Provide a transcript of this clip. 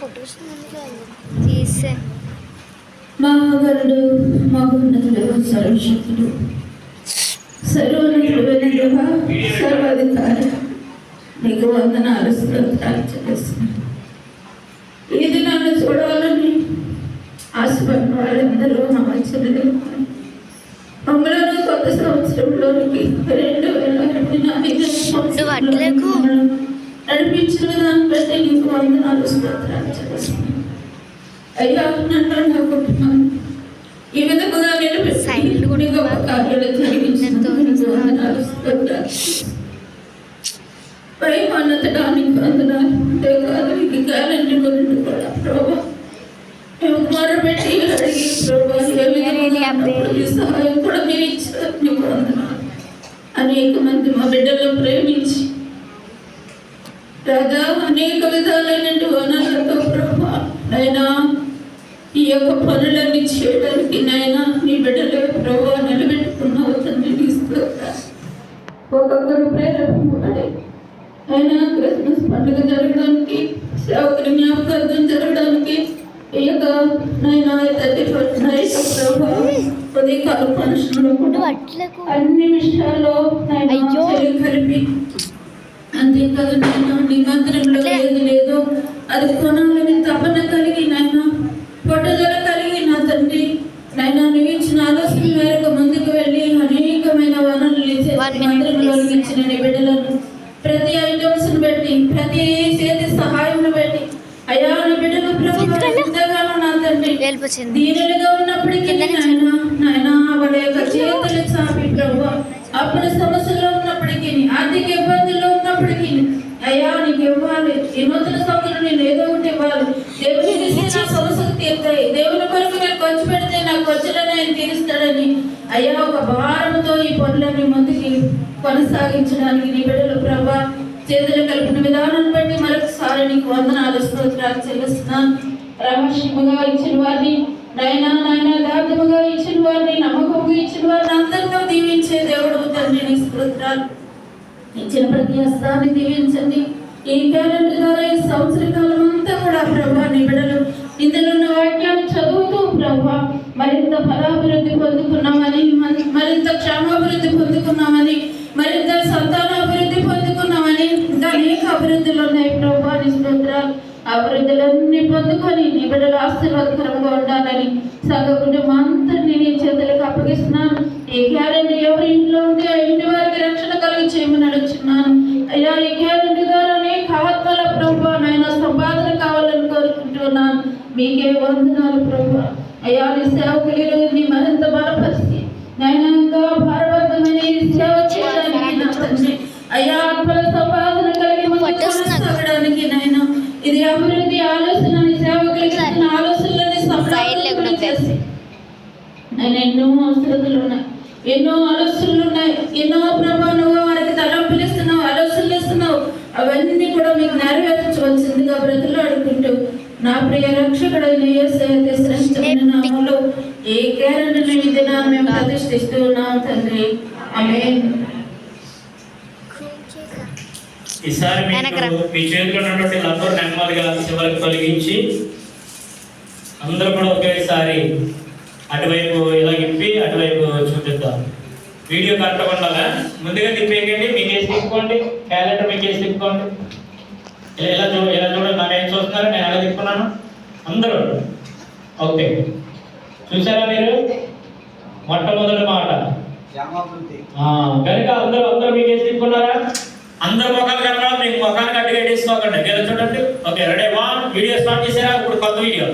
Photos తీసే. మహాగరుడు మహోన్నతుడు సర్వశక్తుడు. సర్వోన్నతుడైన దేవ సర్వాధికారి. నీకు వందనాలు స్తోత్రాలు చెల్లిస్తున్నాను. ఇది నన్ను చూడాలని ఆశపడిన వాళ్ళందరూ నా మధ్యలో మమ్మల్ని కొత్త సంవత్సరంలోనికి రెండు వేల ఇరవై నాలుగు. నడిపించిన దాన్ని బట్టి నీకు వందనాలు స్తోత్రాలు చెల్లిస్తున్నాను అయ్యా నన్ను నా కుటుంబాన్ని ఈ విధముగా నిలబెట్టి కార్యాలు జరిగించినందుకు స్తోత్రాలు. పై అన్నతడానికి వందనాలు అంతేకాదు ఈ గురించి కూడా ప్రభా. మేము మొరపెట్టి అడిగి ప్రభా ఏ విధంగా ఉన్నప్పుడు ఈ సహాయం కూడా మీరు ఇచ్చారు నీకు వందనాలు. అనేక మంది మా బిడ్డలను ప్రేమించి రాజా అనేక విధాలైనటువంటి వనరులతో ప్రభా నైనా ఈ యొక్క పనులన్నీ చేయడానికి నైనా నీ బిడ్డలే ప్రభా నిలబెట్టుకున్నావు తండ్రి నీ. ఒక్కొక్కరు ప్రేరేపడే అయినా క్రిస్మస్ పండుగ జరగడానికి సేవకుని జ్ఞాపకార్థం జరగడానికి ఈ యొక్క నైనా థర్టీ ఫస్ట్ నైట్ ప్రభా ఉదయకాల ఫంక్షన్లో కూడా నువ్వు అట్లకు అన్ని విషయాల్లో కలిపి. అంతేకాదు నేను అది కొనాలని తపన కలిగి నాయన పట్టుదల కలిగి నా తండ్రి నాయన నువ్వు ఇచ్చిన ఆలోచన మేరకు ముందుకు వెళ్ళి అనేకమైన వనరులు ఇచ్చే One minute, మందిరంలో please. ఇచ్చిన బిడ్డలను ప్రతి ఐటమ్స్ బట్టి ప్రతి చేతి సహాయం బట్టి అయ్యా నీ బిడ్డలు ప్రభు ఎందుకలా? ఎంతగానో నా తండ్రి దీనులుగా ఉన్నప్పటికీ నాయన నాయన వాళ్ళ యొక్క చేతులు చాపి ప్రభు అప్పుడు సమస్యలో ఉన్నప్పటికీ ఆర్థిక ఇబ్బందుల్లో ఉన్నప్పటికీ అయ్యా నీకు ఇవ్వాలి ఈ నూతన నేను ఏదో ఒకటి ఇవ్వాలి. దేవుని నా సమస్యలు తీరుతాయి దేవుని కొరకు నేను ఖర్చు పెడితే నా ఖర్చులను ఆయన తీరుస్తాడని. అయ్యా ఒక భారంతో ఈ పనులన్నీ ముందుకి కొనసాగించడానికి నీ బిడ్డలు ప్రభా చేతులు కలిపిన విధానాన్ని బట్టి మరొకసారి నీకు వందనాలు స్తోత్రాలు చెల్లిస్తున్నాను. రహస్యముగా ఇచ్చిన వారిని నైనా నాయన దార్థముగా ఇచ్చిన వారిని నమ్మకముగా ఇచ్చిన వారిని అందరిలో దీవించే దేవుడు తండ్రి నీ స్తోత్రాలు. ఇచ్చిన ప్రతి హస్తాన్ని దీవించండి. ఈ క్యాలెండర్ ద్వారా ఈ సంవత్సర కాలం అంతా కూడా ప్రభా నిబిడలు ఇందులో ఉన్న వాక్యాన్ని చదువుతూ ప్రభా మరింత ఫలాభివృద్ధి పొందుకున్నామని మరింత క్షేమాభివృద్ధి పొందుకున్నామని మరింత సంతానాభివృద్ధి పొందుకున్నామని ఇంకా అనేక అభివృద్ధులు ఉన్నాయి ప్రభా నీ అభివృద్ధులన్నీ పొందుకొని నీ ఆశీర్వాదకరంగా ఉండాలని సగ కుటుంబం అంతటిని నీ చేతులకు అప్పగిస్తున్నాను. ఈ క్యాలెండర్ ఎవరి ఇంట్లో ఉంటే ఆ ఇంటి వారికి రక్షణ కలిగి చేయమని అడుగుతున్నాను అయ్యా ఈ మీకే వందనాలు ప్రభు. అయ్యా నీ సేవకులు నీ మరింత బలపరిచి నాయన ఇంకా ఈ సేవ చేయడానికి నా తండ్రి. అయ్యా ఆత్మల సంపాదన కలిగి. కొనసాగడానికి నాయన ఇది అభివృద్ధి ఆలోచన నీ సేవకులకి ఆలోచనలని సంపాదన చేసి. నేను ఎన్నో అవసరతలు ఉన్నాయి. ఎన్నో ఆలోచనలు ఉన్నాయి. ఎన్నో ప్రభా నువ్వు వారికి తలంపులు ఇస్తున్నావు ఆలోచనలు ఇస్తున్నావు. అవన్నీ కూడా మీకు నెరవేర్చవలసిందిగా బ్రతులు నా ప్రియ రక్షకుడైన యేసయ్య శ్రేష్టమైన నామంలో ఏ క్యారెంట్ ఈ దినాన్ని మేము ప్రతిష్ఠిస్తూ ఉన్నాం తండ్రి. ఆమేన్. ఈసారి. మీకు మీ చేతిలో ఉన్నటువంటి నంబర్ నెమ్మదిగా చివరికి తొలగించి అందరూ కూడా ఒకేసారి అటువైపు ఇలా ఇప్పి అటువైపు చూపిద్దాం. వీడియో కట్టకుండా ముందుగా తిప్పేయండి మీకు వేసి తిప్పుకోండి క్యాలెండర్ మీకు వేసి తిప్పుకోండి. ఇలా ఇలా చూ ఇలా చూడండి నన్ను ఏం చూస్తున్నారు నేను ఎలా తిప్పుకున్నాను అందరూ. ఓకే. చూసారా మీరు? మొట్టమొదటి మాట. కనుక అందరూ అందరూ మీకు వేసి తిప్పుకున్నారా అందరు ముఖాలు కనబడాలి మీకు ముఖాన్ని గట్టిగా వేసుకోకండి ఇలా చూడండి. Okay ready. One video start చేసారా ఇప్పుడు కొత్త వీడియో